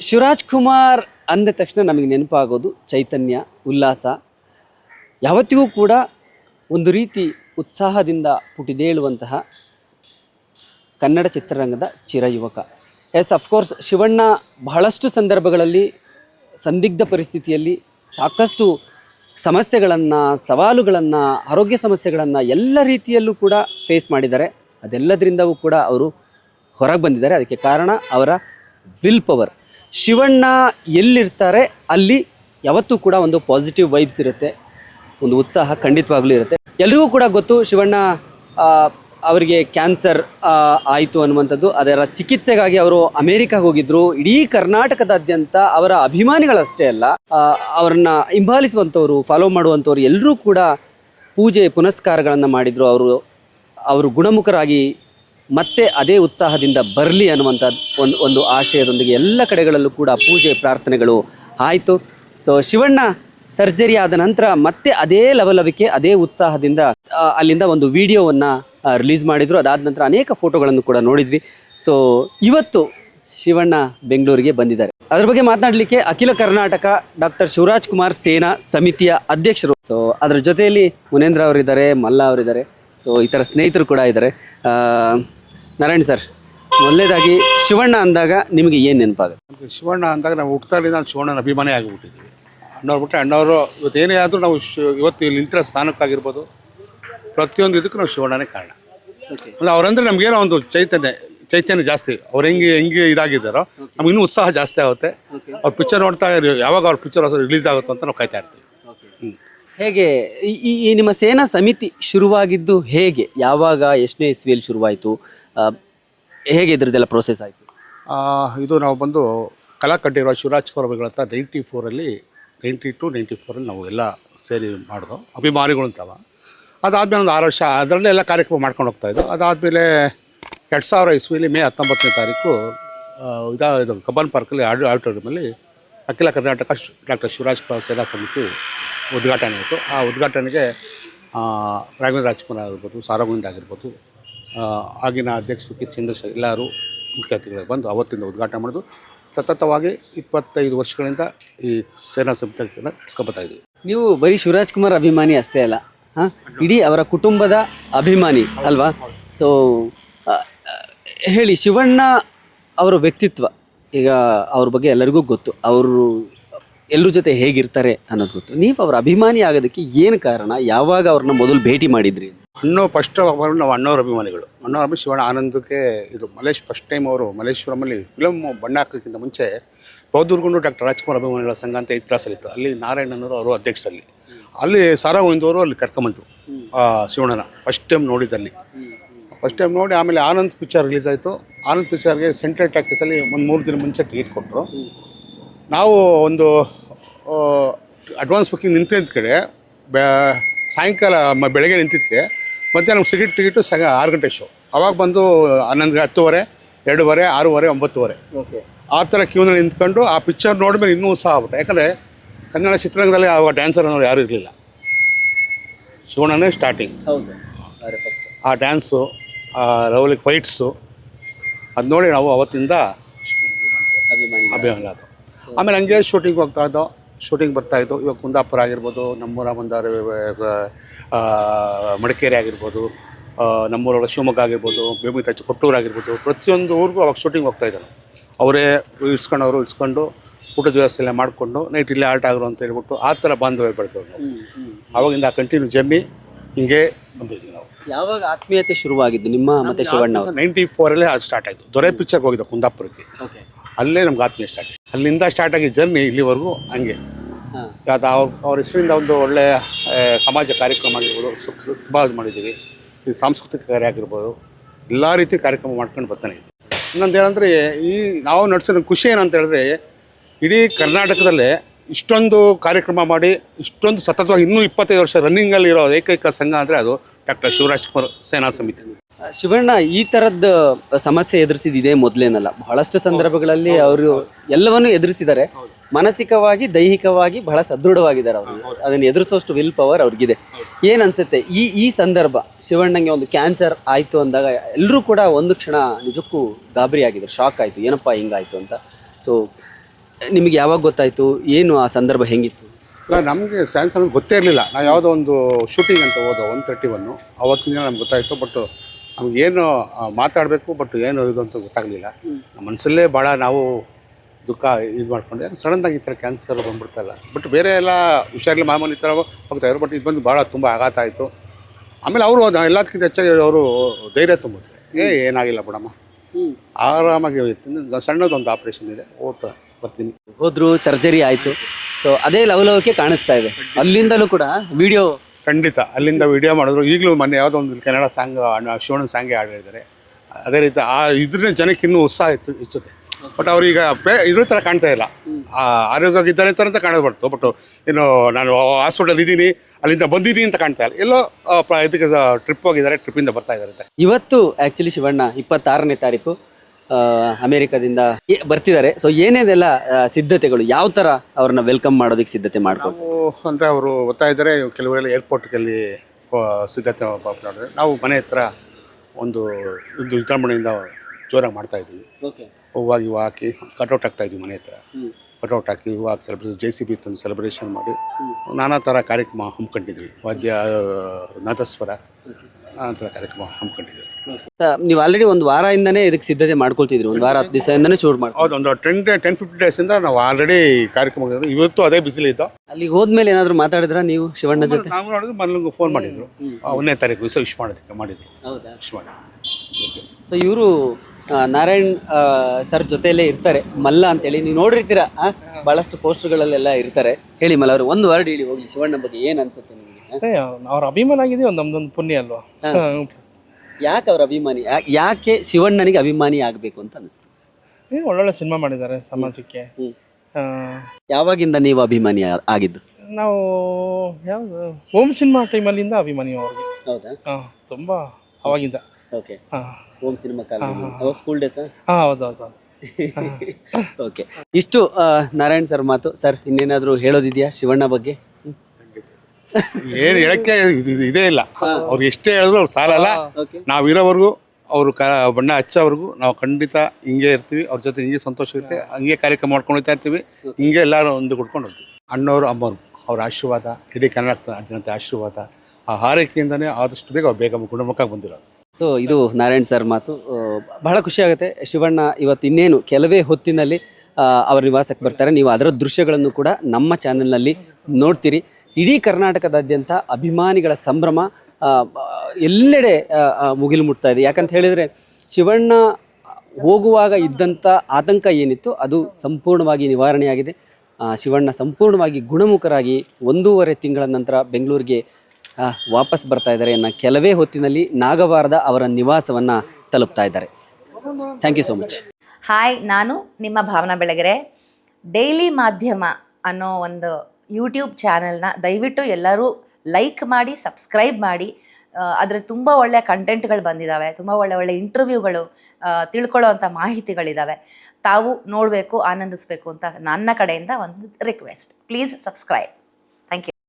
ಶಿವರಾಜ್ ಕುಮಾರ್ ಅಂದ ತಕ್ಷಣ ನಮಗೆ ನೆನಪಾಗೋದು ಚೈತನ್ಯ, ಉಲ್ಲಾಸ. ಯಾವತ್ತಿಗೂ ಕೂಡ ಒಂದು ರೀತಿ ಉತ್ಸಾಹದಿಂದ ಪುಟಿದೇಳುವಂತಹ ಕನ್ನಡ ಚಿತ್ರರಂಗದ ಚಿರಯುವಕ. ಎಸ್ ಅಫ್ಕೋರ್ಸ್ ಶಿವಣ್ಣ ಬಹಳಷ್ಟು ಸಂದರ್ಭಗಳಲ್ಲಿ, ಸಂದಿಗ್ಧ ಪರಿಸ್ಥಿತಿಯಲ್ಲಿ ಸಾಕಷ್ಟು ಸಮಸ್ಯೆಗಳನ್ನು, ಸವಾಲುಗಳನ್ನು, ಆರೋಗ್ಯ ಸಮಸ್ಯೆಗಳನ್ನು ಎಲ್ಲ ರೀತಿಯಲ್ಲೂ ಕೂಡ ಫೇಸ್ ಮಾಡಿದ್ದಾರೆ. ಅದೆಲ್ಲದರಿಂದವೂ ಕೂಡ ಅವರು ಹೊರಗೆ ಬಂದಿದ್ದಾರೆ. ಅದಕ್ಕೆ ಕಾರಣ ಅವರ ವಿಲ್ ಪವರ್ ಶಿವಣ್ಣ ಎಲ್ಲಿರ್ತಾರೆ ಅಲ್ಲಿ ಯಾವತ್ತೂ ಕೂಡ ಒಂದು ಪಾಸಿಟಿವ್ ವೈಬ್ಸ್ ಇರುತ್ತೆ. ಒಂದು ಉತ್ಸಾಹ ಖಂಡಿತವಾಗ್ಲೂ ಇರುತ್ತೆ. ಎಲ್ರಿಗೂ ಕೂಡ ಗೊತ್ತು ಶಿವಣ್ಣ ಅವರಿಗೆ ಕ್ಯಾನ್ಸರ್ ಆಯಿತು ಅನ್ನುವಂಥದ್ದು. ಅದರ ಚಿಕಿತ್ಸೆಗಾಗಿ ಅವರು ಅಮೇರಿಕಾಗೆ ಹೋಗಿದ್ರು. ಇಡೀ ಕರ್ನಾಟಕದಾದ್ಯಂತ ಅವರ ಅಭಿಮಾನಿಗಳಷ್ಟೇ ಅಲ್ಲ ಅವರನ್ನು ಹಿಂಬಾಲಿಸುವಂಥವ್ರು ಫಾಲೋ ಮಾಡುವಂಥವ್ರು ಎಲ್ಲರೂ ಕೂಡ ಪೂಜೆ, ಪುನಸ್ಕಾರಗಳನ್ನು ಮಾಡಿದರು. ಅವರು ಅವರು ಗುಣಮುಖರಾಗಿ ಮತ್ತೆ ಅದೇ ಉತ್ಸಾಹದಿಂದ ಬರಲಿ ಅನ್ನುವಂಥ ಒಂದು ಒಂದು ಆಶಯದೊಂದಿಗೆ ಎಲ್ಲ ಕಡೆಗಳಲ್ಲೂ ಕೂಡ ಪೂಜೆ, ಪ್ರಾರ್ಥನೆಗಳು ಆಯಿತು. ಸೊ ಶಿವಣ್ಣ ಸರ್ಜರಿ ಆದ ನಂತರ ಮತ್ತೆ ಅದೇ ಲವಲವಿಕೆ, ಅದೇ ಉತ್ಸಾಹದಿಂದ ಅಲ್ಲಿಂದ ಒಂದು ವಿಡಿಯೋವನ್ನು ರಿಲೀಸ್ ಮಾಡಿದರು. ಅದಾದ ನಂತರ ಅನೇಕ ಫೋಟೋಗಳನ್ನು ಕೂಡ ನೋಡಿದ್ವಿ. ಸೊ ಇವತ್ತು ಶಿವಣ್ಣ ಬೆಂಗಳೂರಿಗೆ ಬಂದಿದ್ದಾರೆ. ಅದ್ರ ಬಗ್ಗೆ ಮಾತನಾಡಲಿಕ್ಕೆ ಅಖಿಲ ಕರ್ನಾಟಕ ಡಾಕ್ಟರ್ ಶಿವರಾಜ್ ಕುಮಾರ್ ಸೇನಾ ಸಮಿತಿಯ ಅಧ್ಯಕ್ಷರು. ಸೊ ಅದರ ಜೊತೆಯಲ್ಲಿ ಮುನೇಂದ್ರ ಅವರಿದ್ದಾರೆ, ಮಲ್ಲ ಅವರಿದ್ದಾರೆ. ಸೊ ಈ ಥರ ಸ್ನೇಹಿತರು ಕೂಡ ಇದ್ದಾರೆ. ನಾರಾಯಣ್ ಸರ್ ಮೊದಲನೇದಾಗಿ ಶಿವಣ್ಣ ಅಂದಾಗ ನಿಮಗೆ ಏನು ನೆನಪಾಗುತ್ತೆ? ನಮ್ಗೆ ಶಿವಣ್ಣ ಅಂದಾಗ ನಾವು ಹುಟ್ತಾಲಿಂದ ನಾವು ಶಿವಣ್ಣನ ಅಭಿಮಾನಿ ಆಗಿಬಿಟ್ಟಿದ್ದೀವಿ. ಅಣ್ಣವ್ರು ಬಿಟ್ಟರೆ ಅಣ್ಣವರು ಇವತ್ತು ಏನೇ ಆದರೂ ನಾವು ಶಿ ಇವತ್ತು ಇಲ್ಲಿ ನಿಂತಿರೋ ಸ್ಥಾನಕ್ಕಾಗಿರ್ಬೋದು. ಪ್ರತಿಯೊಂದು ಇದಕ್ಕೂ ನಾವು ಶಿವಣ್ಣನೇ ಕಾರಣ. ಅಂದರೆ ಅವರಂದ್ರೆ ನಮಗೇನೋ ಒಂದು ಚೈತನ್ಯ ಚೈತನ್ಯ ಜಾಸ್ತಿ. ಅವ್ರು ಹೆಂಗೆ ಹೆಂಗೆ ಇದಾಗಿದ್ದಾರೋ ನಮ್ಗೆ ಇನ್ನೂ ಉತ್ಸಾಹ ಜಾಸ್ತಿ ಆಗುತ್ತೆ. ಅವ್ರ ಪಿಕ್ಚರ್ ನೋಡ್ತಾ ಇರಿ- ಯಾವಾಗ ಅವ್ರ ಪಿಕ್ಚರ್ ರಿಲೀಸ್ ಆಗುತ್ತೋ ಅಂತ ನಾವು ಕಾಯ್ತಾ ಇರ್ತೀವಿ. ಹೇಗೆ ಈ- ಈ ಈ ನಿಮ್ಮ ಸೇನಾ ಸಮಿತಿ ಶುರುವಾಗಿದ್ದು ಹೇಗೆ? ಯಾವಾಗ ಎಷ್ಟನೇ ಇಸ್ವಿಯಲ್ಲಿ ಶುರುವಾಯಿತು? ಹೇಗೆ ಇದ್ರದ್ದೆಲ್ಲ ಪ್ರೋಸೆಸ್ ಆಯಿತು? ಇದು ನಾವು ಬಂದು ಕಲಾ ಕಟ್ಟಿರುವ ಶಿವರಾಜ್ ಹತ್ರ ನೈಂಟಿ ಫೋರಲ್ಲಿ ನೈಂಟಿ ಟು ನೈಂಟಿ ಫೋರಲ್ಲಿ ನಾವು ಎಲ್ಲ ಸೇರಿ ಮಾಡಿದೋ, ಅಭಿಮಾನಿಗಳು ಅಂತವ. ಅದಾದಮೇಲೆ ಒಂದು ಆರು ವರ್ಷ, ಅದರಲ್ಲೇ ಎಲ್ಲ ಕಾರ್ಯಕ್ರಮ ಮಾಡ್ಕೊಂಡು ಹೋಗ್ತಾ ಇದ್ದೋ ಅದಾದಮೇಲೆ ಎರಡು ಸಾವಿರ ಇಸ್ವಿಲಿ ಮೇ ಹತ್ತೊಂಬತ್ತನೇ ತಾರೀಕು ಇದಾದ ಇದಾ, ಇದು ಕಬ್ಬನ್ ಪಾರ್ಕಲ್ಲಿ ಆಡಿ ಆಡಿಟೋರಿಯಮಲ್ಲಿ ಅಖಿಲ ಕರ್ನಾಟಕ ಡಾಕ್ಟರ್ ಶಿವರಾಜ್ ಕುಮಾರ್ ಸೇನಾ ಸಮಿತಿ ಉದ್ಘಾಟನೆ ಆಯಿತು. ಆ ಉದ್ಘಾಟನೆಗೆ ರಾಘವೇಂದ್ರ ರಾಜ್ಕುಮಾರ್ ಆಗಿರ್ಬೋದು ಸಾರಗೋವಿಂದ ಆಗಿರ್ಬೋದು ಆಗಿನ ಅಧ್ಯಕ್ಷರು ಕೆ ಚಂದ್ರಶೇಖರ್ ಎಲ್ಲರೂ ಮುಖ್ಯ ಅತಿಥಿಗಳು ಬಂದು ಅವತ್ತಿಂದ ಉದ್ಘಾಟನೆ ಮಾಡೋದು ಸತತವಾಗಿ ಇಪ್ಪತ್ತೈದು ವರ್ಷಗಳಿಂದ ಈ ಸೇನಾ ಸಮಿತಿ ನಡೆಸ್ಕೊಬತ್ತಾ ಇದ್ದೀವಿ. ನೀವು ಬರೀ ಶಿವರಾಜ್ ಕುಮಾರ್ ಅಭಿಮಾನಿ ಅಷ್ಟೇ ಅಲ್ಲ, ಹಾಂ? ಇಡೀ ಅವರ ಕುಟುಂಬದ ಅಭಿಮಾನಿ ಅಲ್ವಾ? ಸೊ ಹೇಳಿ ಶಿವಣ್ಣ ಅವರ ವ್ಯಕ್ತಿತ್ವ, ಈಗ ಅವ್ರ ಬಗ್ಗೆ ಎಲ್ಲರಿಗೂ ಗೊತ್ತು. ಅವರು ಎಲ್ಲರ ಜೊತೆ ಹೇಗಿರ್ತಾರೆ ಅನ್ನೋದು ಗೊತ್ತು. ನೀವು ಅವರ ಅಭಿಮಾನಿ ಆಗೋದಕ್ಕೆ ಏನು ಕಾರಣ? ಯಾವಾಗ ಅವ್ರನ್ನ ಮೊದಲು ಭೇಟಿ ಮಾಡಿದ್ರಿ? ಅಣ್ಣೋ ಫಸ್ಟ್ ನಾವು ಅಣ್ಣವ್ರ ಅಭಿಮಾನಿಗಳು. ಅಣ್ಣ ಅಭಿ ಶಿವಣ್ಣ ಆನಂದಕ್ಕೆ ಇದು ಮಲೇಶ್ ಫಸ್ಟ್ ಟೈಮ್ ಅವರು ಮಲೇಶ್ವರಮಲ್ಲಿ ಫಿಲಮ್ ಬಣ್ಣ ಹಾಕೋಕ್ಕಿಂತ ಮುಂಚೆ ಬೌದ್ಧರ್ಗೊಂಡು ಡಾಕ್ಟರ್ ರಾಜ್ಕುಮಾರ್ ಅಭಿಮಾನಿಗಳ ಸಂಘ ಅಂತ ಐದು ಕ್ಲಾಸಲ್ಲಿತ್ತು ಅಲ್ಲಿ ನಾರಾಯಣನವರು ಅವರು ಅಧ್ಯಕ್ಷರಲ್ಲಿ. ಅಲ್ಲಿ ಸಾರಾ ಗೋವಿಂದವರು ಅಲ್ಲಿ ಕರ್ಕೊಂಬಂದರು ಶಿವಣ್ಣನ ಫಸ್ಟ್ ಟೈಮ್ ನೋಡಿದ್ದಲ್ಲಿ ಫಸ್ಟ್ ಟೈಮ್ ನೋಡಿ ಆಮೇಲೆ ಆನಂದ್ ಪಿಕ್ಚರ್ ರಿಲೀಸ್ ಆಯಿತು. ಆನಂದ್ ಪಿಕ್ಚರ್ಗೆ ಸೆಂಟ್ರಲ್ ಟ್ಯಾಕ್ಸಲ್ಲಿ ಒಂದು ಮೂರು ದಿನ ಮುಂಚೆ ಟಿಕೆಟ್ ಕೊಟ್ಟರು. ನಾವು ಒಂದು ಅಡ್ವಾನ್ಸ್ ಬುಕ್ಕಿಂಗ್ ನಿಂತಿದ್ದ ಕಡೆ ಬೆ ಸಾಯಂಕಾಲ ಮ- ಬೆಳಗ್ಗೆ ಮತ್ತು ನಮ್ಗೆ ಸಿಗಟ್ ಟಿಕೆಟು ಸಗ ಆರು ಗಂಟೆ ಶೋ ಅವಾಗ ಬಂದು ಹನ್ನೊಂದು ಹತ್ತುವರೆ ಎರಡೂವರೆ ಆರೂವರೆ ಒಂಬತ್ತುವರೆ. ಓಕೆ ಆ ಥರ ಕ್ಯೂನಲ್ಲಿ ನಿಂತ್ಕೊಂಡು ಆ ಪಿಕ್ಚರ್ ನೋಡಿದ್ಮೇಲೆ ಇನ್ನೂ ಉತ್ಸಾಹ ಆಗುತ್ತೆ ಯಾಕಂದರೆ ಕನ್ನಡ ಚಿತ್ರರಂಗದಲ್ಲಿ ಆವಾಗ ಡ್ಯಾನ್ಸರ್ ಅನ್ನೋರು ಯಾರೂ ಇರಲಿಲ್ಲ. ಶಿವಣ್ಣನೇ ಸ್ಟಾರ್ಟಿಂಗ್ ಹೌದು. ಆ ಡ್ಯಾನ್ಸು ಆ ಲವ್ಲಿ ಫೈಟ್ಸು ಅದು ನೋಡಿ ನಾವು ಅವತ್ತಿಂದ ಅಭಿಮಾನಿ ಅಭಿಮಾನ ಅದು ಆಮೇಲೆ ಹಂಗೆ ಶೂಟಿಂಗ್ ಹೋಗ್ತಾ ಇದ್ದೋ ಶೂಟಿಂಗ್ ಬರ್ತಾ ಇದ್ದೋ ಇವಾಗ ಕುಂದಾಪುರ ಆಗಿರ್ಬೋದು ನಮ್ಮೂರ ಬಂದಾರು ಮಡಿಕೇರಿ ಆಗಿರ್ಬೋದು ನಮ್ಮೂರೊಳಗೆ ಶಿವಮೊಗ್ಗ ಆಗಿರ್ಬೋದು ಬೇಮಿ ತಚ್ಚು ಕೊಟ್ಟೂರು ಆಗಿರ್ಬೋದು ಪ್ರತಿಯೊಂದು ಊರಿಗೂ ಅವಾಗ ಶೂಟಿಂಗ್ ಹೋಗ್ತಾ ಇದ್ದಾರೆ ಅವರೇ ಇಸ್ಕೊಂಡವರು ಇಸ್ಕೊಂಡು ಊಟದ ವ್ಯವಸ್ಥೆ ಎಲ್ಲ ಮಾಡಿಕೊಂಡು ನೈಟ್ ಇಲ್ಲೇ ಆಲ್ಟ್ ಆಗಿರೋ ಅಂತ ಹೇಳ್ಬಿಟ್ಟು ಆ ಥರ ಬಾಂಧವ್ಯ ಬೆಳೆದವ್ರು ನಾವು. ಅವಾಗಿಂದ ಕಂಟಿನ್ಯೂ ಜಮ್ಮಿ ಹಿಂಗೆ ಬಂದಿದ್ವಿ ನಾವು. ಯಾವಾಗ ಆತ್ಮೀಯತೆ ಶುರುವಾಗಿದ್ದು ನಿಮ್ಮ ಮತ್ತೆ ಶಿವಣ್ಣ ಅವರು? ನೈಂಟಿ ಫೋರಲ್ಲೇ ಅದು ಸ್ಟಾರ್ಟ್ ಆಯಿತು. ದೊರೆ ಪಿಕ್ಚರ್ಗೆ ಹೋಗಿದ್ದೆ ಕುಂದಾಪುರಕ್ಕೆ. ಓಕೆ ಅಲ್ಲೇ ನಮ್ಗೆ ಆತ್ಮೀಯ ಸ್ಟಾರ್ಟ್ ಅಲ್ಲಿಂದ ಸ್ಟಾರ್ಟ್ ಆಗಿ ಜರ್ನಿ ಇಲ್ಲಿವರೆಗೂ ಹಂಗೆ. ಅದು ಅವ್ರ ಅವ್ರ ಹೆಸರಿಂದ ಒಂದು ಒಳ್ಳೆಯ ಸಮಾಜ ಕಾರ್ಯಕ್ರಮ ಆಗಿರ್ಬೋದು ಸುಖ ತುಂಬ ಮಾಡಿದ್ದೀವಿ. ಈ ಸಾಂಸ್ಕೃತಿಕ ಕಾರ್ಯ ಆಗಿರ್ಬೋದು ಎಲ್ಲ ರೀತಿ ಕಾರ್ಯಕ್ರಮ ಮಾಡ್ಕೊಂಡು ಬರ್ತಾನೆ ಇನ್ನೊಂದು ಏನಂದರೆ ಈ ನಾವು ನಡೆಸೋ ಖುಷಿ ಏನಂತ ಹೇಳಿದ್ರೆ ಇಡೀ ಕರ್ನಾಟಕದಲ್ಲೇ ಇಷ್ಟೊಂದು ಕಾರ್ಯಕ್ರಮ ಮಾಡಿ ಇಷ್ಟೊಂದು ಸತತವಾಗಿ ಇನ್ನೂ ಇಪ್ಪತ್ತೈದು ವರ್ಷ ರನ್ನಿಂಗಲ್ಲಿ ಇರೋ ಏಕೈಕ ಸಂಘ ಅಂದರೆ ಅದು ಡಾಕ್ಟರ್ ಶಿವರಾಜ್ ಕುಮಾರ್ ಸೇನಾ ಸಮಿತಿ. ಶಿವಣ್ಣ ಈ ತರದ ಸಮಸ್ಯೆ ಎದುರಿಸಿದಿದೆ ಮೊದಲೇನಲ್ಲ. ಬಹಳಷ್ಟು ಸಂದರ್ಭಗಳಲ್ಲಿ ಅವರು ಎಲ್ಲವನ್ನೂ ಎದುರಿಸಿದ್ದಾರೆ. ಮಾನಸಿಕವಾಗಿ ದೈಹಿಕವಾಗಿ ಬಹಳ ಸದೃಢವಾಗಿದ್ದಾರೆ ಅವರು. ಅದನ್ನು ಎದುರಿಸೋಷ್ಟು ವಿಲ್ ಪವರ್ ಅವ್ರಿಗಿದೆ. ಏನ್ ಅನ್ಸುತ್ತೆ? ಈ ಈ ಸಂದರ್ಭ ಶಿವಣ್ಣಂಗೆ ಒಂದು ಕ್ಯಾನ್ಸರ್ ಆಯ್ತು ಅಂದಾಗ ಎಲ್ಲರೂ ಕೂಡ ಒಂದು ಕ್ಷಣ ನಿಜಕ್ಕೂ ಗಾಬರಿ ಆಗಿದ್ರು. ಶಾಕ್ ಆಯ್ತು. ಏನಪ್ಪಾ ಹಿಂಗಾಯ್ತು ಅಂತ. ಸೊ ನಿಮಗೆ ಯಾವಾಗ ಗೊತ್ತಾಯಿತು? ಏನು ಆ ಸಂದರ್ಭ ಹೆಂಗಿತ್ತು? ನಮಗೆ ಸ್ಯಾನ್ಸನ್ ಗೊತ್ತೇ ಇರಲಿಲ್ಲ. ನಾವು ಯಾವುದೋ ಒಂದು ಶೂಟಿಂಗ್ ಅಂತ ಹೋದೋ ಒನ್ ತರ್ಟಿ ಒನ್ನು ಅವತ್ತಿನ ದಿನ ನಮ್ಗೆ ಗೊತ್ತಾಯಿತು ಬಟ್ ನಮಗೇನು ಮಾತಾಡಬೇಕು ಬಟ್ ಏನು ಇದು ಅಂತ ಗೊತ್ತಾಗಲಿಲ್ಲ. ನಮ್ಮ ಮನಸ್ಸಲ್ಲೇ ಭಾಳ ನಾವು ದುಃಖ ಇದು ಮಾಡ್ಕೊಂಡೆ. ಸಡನ್ನಾಗಿ ಈ ಥರ ಕ್ಯಾನ್ಸರ್ ಬಂದ್ಬಿಡ್ತಲ್ಲ. ಬಟ್ ಬೇರೆ ಎಲ್ಲ ಹುಷಾರಿಲ್ಲ ಮಾಮೂಲಿ ಈ ಥರ ಹೋಗ್ತಾಯಿದ್ರು ಬಟ್ ಇದು ಬಂದು ಭಾಳ ತುಂಬ ಆಘಾತ ಆಯಿತು. ಆಮೇಲೆ ಅವರು ಎಲ್ಲದಕ್ಕಿಂತ ಹೆಚ್ಚಾಗಿ ಅವರು ಧೈರ್ಯ ತುಂಬಿದ್ರು. ಏ ಏನಾಗಿಲ್ಲ ಬಿಡಮ್ಮ. ಆರಾಮಾಗಿ ಸಣ್ಣದೊಂದು ಆಪ್ರೇಷನ್ ಇದೆ. ಓಟ್ ಬರ್ತೀನಿ. ಹೋದ್ರು ಸರ್ಜರಿ ಆಯಿತು. ಸೊ ಅದೇ ಲವಲವಕ್ಕೆ ಕಾಣಿಸ್ತಾ ಇದೆ. ಅಲ್ಲಿಂದಲೂ ಕೂಡ ವಿಡಿಯೋ ಖಂಡಿತ. ಅಲ್ಲಿಂದ ವಿಡಿಯೋ ಮಾಡಿದ್ರು. ಈಗಲೂ ಮೊನ್ನೆ ಯಾವುದೋ ಒಂದು ಕನ್ನಡ ಸಾಂಗ್ ಶಿವಣ್ಣನ ಸಾಂಗೆ ಹಾಡಿದ್ದಾರೆ. ಅದೇ ರೀತಿ ಆ ಇದ್ರ ಜನಕ್ಕೆ ಇನ್ನೂ ಉತ್ಸಾಹ ಇತ್ತು ಹೆಚ್ಚುತ್ತೆ ಬಟ್ ಅವ್ರೀಗ ಬೇ, ಇದ್ರ ಥರ ಕಾಣ್ತಾ ಇಲ್ಲ. ಆರೋಗ್ಯವಾಗಿದ್ದಾರೆ ಥರ ಅಂತ ಕಾಣೋದು ಬರ್ತು ಬಟ್ ಏನು ನಾನು ಹಾಸ್ಪಿಟಲ್ ಇದ್ದೀನಿ, ಅಲ್ಲಿಂದ ಬಂದಿದ್ದೀನಿ ಅಂತ ಕಾಣ್ತಾ ಇಲ್ಲ. ಎಲ್ಲೋ ಇದಕ್ಕೆ ಟ್ರಿಪ್ ಹೋಗಿದ್ದಾರೆ ಟ್ರಿಪ್ಪಿಂದ ಬರ್ತಾ ಇದ್ದಾರೆ ಇವತ್ತು ಆ್ಯಕ್ಚುಲಿ ಶಿವಣ್ಣ, ಇಪ್ಪತ್ತಾರನೇ ತಾರೀಕು ಅಮೆರಿಕದಿಂದ ಬರ್ತಿದ್ದಾರೆ. ಸೊ ಏನೇನೆಲ್ಲ ಸಿದ್ಧತೆಗಳು ಯಾವ ತರ ಅವ್ರನ್ನ ವೆಲ್ಕಮ್ ಮಾಡೋದಕ್ಕೆ ಸಿದ್ಧತೆ ಮಾಡ್ಕೊಂಡು ಅಂತ ಅವರು ಓದ್ತಾ ಇದ್ದಾರೆ ಕೆಲವರೆಲ್ಲ ಏರ್ಪೋರ್ಟ್ಗಲ್ಲಿ ಸಿದ್ಧತೆ ಮಾಡಿದ್ರೆ ನಾವು ಮನೆ ಹತ್ರ ಒಂದು ಒಂದು ವಿಜೃಂಭಣೆಯಿಂದ ಜೋರಾಗಿ ಮಾಡ್ತಾ ಇದ್ದೀವಿ. ಹೂವಾಗಿ ಹೂವು ಗಿವು ಹಾಕಿ ಕಟೌಟ್ ಹಾಕ್ತಾ ಇದ್ವಿ ಮನೆ ಹತ್ರ. ಕಟೌಟ್ ಹಾಕಿ ಹೂವು ಹಾಕಿ ಸೆಲೆಬ್ರೇಷನ್ ಜೆ ಸಿ ಬಿ ತಂದು ಸೆಲೆಬ್ರೇಷನ್ ಮಾಡಿ ನಾನಾ ಥರ ಕಾರ್ಯಕ್ರಮ ಹಮ್ಮಿಕೊಂಡಿದ್ವಿ ವಾದ್ಯ ನಾದಸ್ವರ. ಆ ಥರ ಕಾರ್ಯಕ್ರಮ ಹಮ್ಮಿಕೊಂಡಿದ್ದೇವೆ. ನೀವು ಆಲ್ರೆಡಿ ಒಂದು ವಾರದಿಂದನೇ ಇದಕ್ಕೆ ಸಿದ್ಧತೆ ಮಾಡ್ಕೊಳ್ತಿದ್ರು ಒಂದು ವಾರ ಹತ್ತು ದಿವಸದಿಂದನೇ ಶೂಟ್ ಮಾಡಿ ಹೌದು ಒಂದು ಟೆನ್ ಡೇ ಟೆನ್ ಫಿಫ್ಟಿ ಇಂದ ನಾವು ಆಲ್ರೆಡಿ ಕಾರ್ಯಕ್ರಮ. ಇವತ್ತು ಅದೇ ಬಿಸಿಲು ಇತ್ತು. ಅಲ್ಲಿಗೆ ಹೋದ್ಮೇಲೆ ಏನಾದರೂ ಮಾತಾಡಿದ್ರ ನೀವು ಶಿವಣ್ಣ ಜೊತೆ? ನಾವು ನೋಡಿದ್ರು ಫೋನ್ ಮಾಡಿದ್ರು. ಒಂದನೇ ತಾರೀಕು ವಿಷ ವಿಶ್ ಮಾಡೋದಕ್ಕೆ ಮಾಡಿದ್ರು. ಹೌದಾ? ವಿಶ್ ಮಾಡಿ. ಸೊ ಇವರು ನಾರಾಯಣ್ ಸರ್ ಜೊತೆಯಲ್ಲೇ ಇರ್ತಾರೆ. ಮಲ್ಲ ಅಂತೇಳಿ ನೀವು ನೋಡಿರ್ತೀರಾ ಆ? ಬಹಳಷ್ಟು ಪೋಸ್ಟರ್ಗಳಲ್ಲೆಲ್ಲ ಇರ್ತಾರೆ. ಹೇಳಿ ಮಲ್ಲ ಅವರು ಒಂದು ವರ್ಡ್ ಹೇಳಿ ಹೋಗಿ ಶಿವಣ್ಣ ಬಗ್ಗೆ ಏನು ಅನ್ಸುತ್ತೆ ನಿಮಗೆ? ಅವ್ರ ಅಭಿಮಾನ ಆಗಿದೆ ಒಂದು ನಮ್ದೊಂದು ಪುಣ್ಯ ಅಲ್ವಾ? ಯಾಕೆ ಅವ್ರ ಅಭಿಮಾನಿ? ಯಾಕೆ ಶಿವಣ್ಣನಿಗೆ ಅಭಿಮಾನಿ ಆಗಬೇಕು ಅಂತ ಅನಿಸ್ತು? ಏ, ಒಳ್ಳೊಳ್ಳೆ ಸಿನಿಮಾ ಮಾಡಿದ್ದಾರೆ ಸಮಾಜಕ್ಕೆ. ಆ, ಯಾವಾಗಿಂದ ನೀವು ಅಭಿಮಾನಿ ಆ- ಆಗಿದ್ದು? ನಾವು ಯಾವುದು ಓಮ್ ಸಿನಿಮಾ ಟೈಮಲ್ಲಿಂದ ಅಭಿಮಾನಿ ಅವ್ರಿಗೆ. ಹೌದಾ? ತುಂಬಾ ತುಂಬ ಅವಾಗಿಂದ. ಓಕೆ. ಓಮ್ ಸಿನಿಮಾ ಕಾಲ ಅವಾಗ ಸ್ಕೂಲ್ ಡೇಸಾ ಹಾಂ ಹೌದು ಹೌದು ಓಕೆ. ಇಷ್ಟು ಆ, ನಾರಾಯಣ್ ಸರ್ ಮಾತು. ಸರ್ ಇನ್ನೇನಾದರೂ ಹೇಳೋದಿದೆಯಾ ಶಿವಣ್ಣ ಬಗ್ಗೆ? ಏನು ಹೇಳಕ್ಕೆ ಇದು- ಇಲ್ಲ. ಅವ್ರು ಎಷ್ಟೇ ಹೇಳಿದ್ರು ಅವ್ರು ಸಾಲಲ್ಲ. ನಾವು ಇರೋವರೆಗೂ ಅವರು ಕ ಬಣ್ಣ ಹಚ್ಚೋವರೆಗೂ ನಾವು ಖಂಡಿತ ಹಿಂಗೆ ಇರ್ತೀವಿ. ಅವ್ರ ಜೊತೆ ಹಿಂಗೆ ಸಂತೋಷ ಇರುತ್ತೆ. ಹಂಗೆ ಕಾರ್ಯಕ್ರಮ ಮಾಡ್ಕೊಂಡು ಹೋಗ್ತಾ ಇರ್ತೀವಿ ಹಿಂಗೆ ಎಲ್ಲರೂ ಒಂದು ಕುಡ್ಕೊಂಡು ಹೋಗ್ತೀವಿ. ಅಣ್ಣವರು ಅಮ್ಮವರು ಅವ್ರ ಆಶೀರ್ವಾದ ಇಡೀ ಕನ್ನಡ ಜನತೆ ಆಶೀರ್ವಾದ ಆ ಹಾರೈಕೆಯಿಂದನೇ ಆದಷ್ಟು ಬೇಗ ಅವ್ರು ಬೇಗ ಗುಣಮುಖ ಬಂದಿರೋದು. ಸೊ ಇದು ನಾರಾಯಣ್ ಸರ್ ಮಾತು. ಆ, ಬಹಳ ಖುಷಿ ಆಗುತ್ತೆ. ಶಿವಣ್ಣ ಇವತ್ತು ಇನ್ನೇನು ಕೆಲವೇ ಹೊತ್ತಿನಲ್ಲಿ ಆ, ಅವರ ನಿವಾಸಕ್ಕೆ ಬರ್ತಾರೆ. ನೀವು ಅದರ ದೃಶ್ಯಗಳನ್ನು ಕೂಡ ನಮ್ಮ ಚಾನೆಲ್ನಲ್ಲಿ ನೋಡ್ತೀರಿ. ಇಡೀ ಕರ್ನಾಟಕದಾದ್ಯಂತ ಅಭಿಮಾನಿಗಳ ಸಂಭ್ರಮ ಎಲ್ಲೆಡೆ ಮುಗಿಲು ಮುಟ್ತಾ ಇದೆ. ಯಾಕಂತ ಹೇಳಿದರೆ, ಶಿವಣ್ಣ ಹೋಗುವಾಗ ಇದ್ದಂಥ ಆತಂಕ ಏನಿತ್ತು ಅದು ಸಂಪೂರ್ಣವಾಗಿ ನಿವಾರಣೆಯಾಗಿದೆ. ಶಿವಣ್ಣ ಸಂಪೂರ್ಣವಾಗಿ ಗುಣಮುಖರಾಗಿ ಒಂದೂವರೆ ತಿಂಗಳ ನಂತರ ಬೆಂಗಳೂರಿಗೆ ವಾಪಸ್ ಬರ್ತಾ ಇದ್ದಾರೆ ಅನ್ನೋ ಕೆಲವೇ ಹೊತ್ತಿನಲ್ಲಿ ನಾಗವಾರದ ಅವರ ನಿವಾಸವನ್ನು ತಲುಪ್ತಾ ಇದ್ದಾರೆ. Thank you so much hi ನಾನು ನಿಮ್ಮ ಭಾವನಾ ಬೆಳಗೆರೆ. ಡೈಲಿ ಮಾಧ್ಯಮ ಅನ್ನೋ ಒಂದು ಯೂಟ್ಯೂಬ್ ಚಾನಲ್ನ ದಯವಿಟ್ಟು ಎಲ್ಲರೂ ಲೈಕ್ ಮಾಡಿ ಸಬ್ಸ್ಕ್ರೈಬ್ ಮಾಡಿ. ಅದರ ತುಂಬ ಒಳ್ಳೆಯ ಕಂಟೆಂಟ್ಗಳು ಬಂದಿದ್ದಾವೆ ತುಂಬ ಒಳ್ಳೆ ಒಳ್ಳೆ ಇಂಟರ್ವ್ಯೂಗಳು ತಿಳ್ಕೊಳ್ಳೋ ಅಂಥ ಮಾಹಿತಿಗಳಿದ್ದಾವೆ ತಾವು ನೋಡಬೇಕು, ಆನಂದಿಸಬೇಕು ಅಂತ ನನ್ನ ಕಡೆಯಿಂದ ಒಂದು ರಿಕ್ವೆಸ್ಟ್ ಪ್ಲೀಸ್ ಸಬ್ಸ್ಕ್ರೈಬ್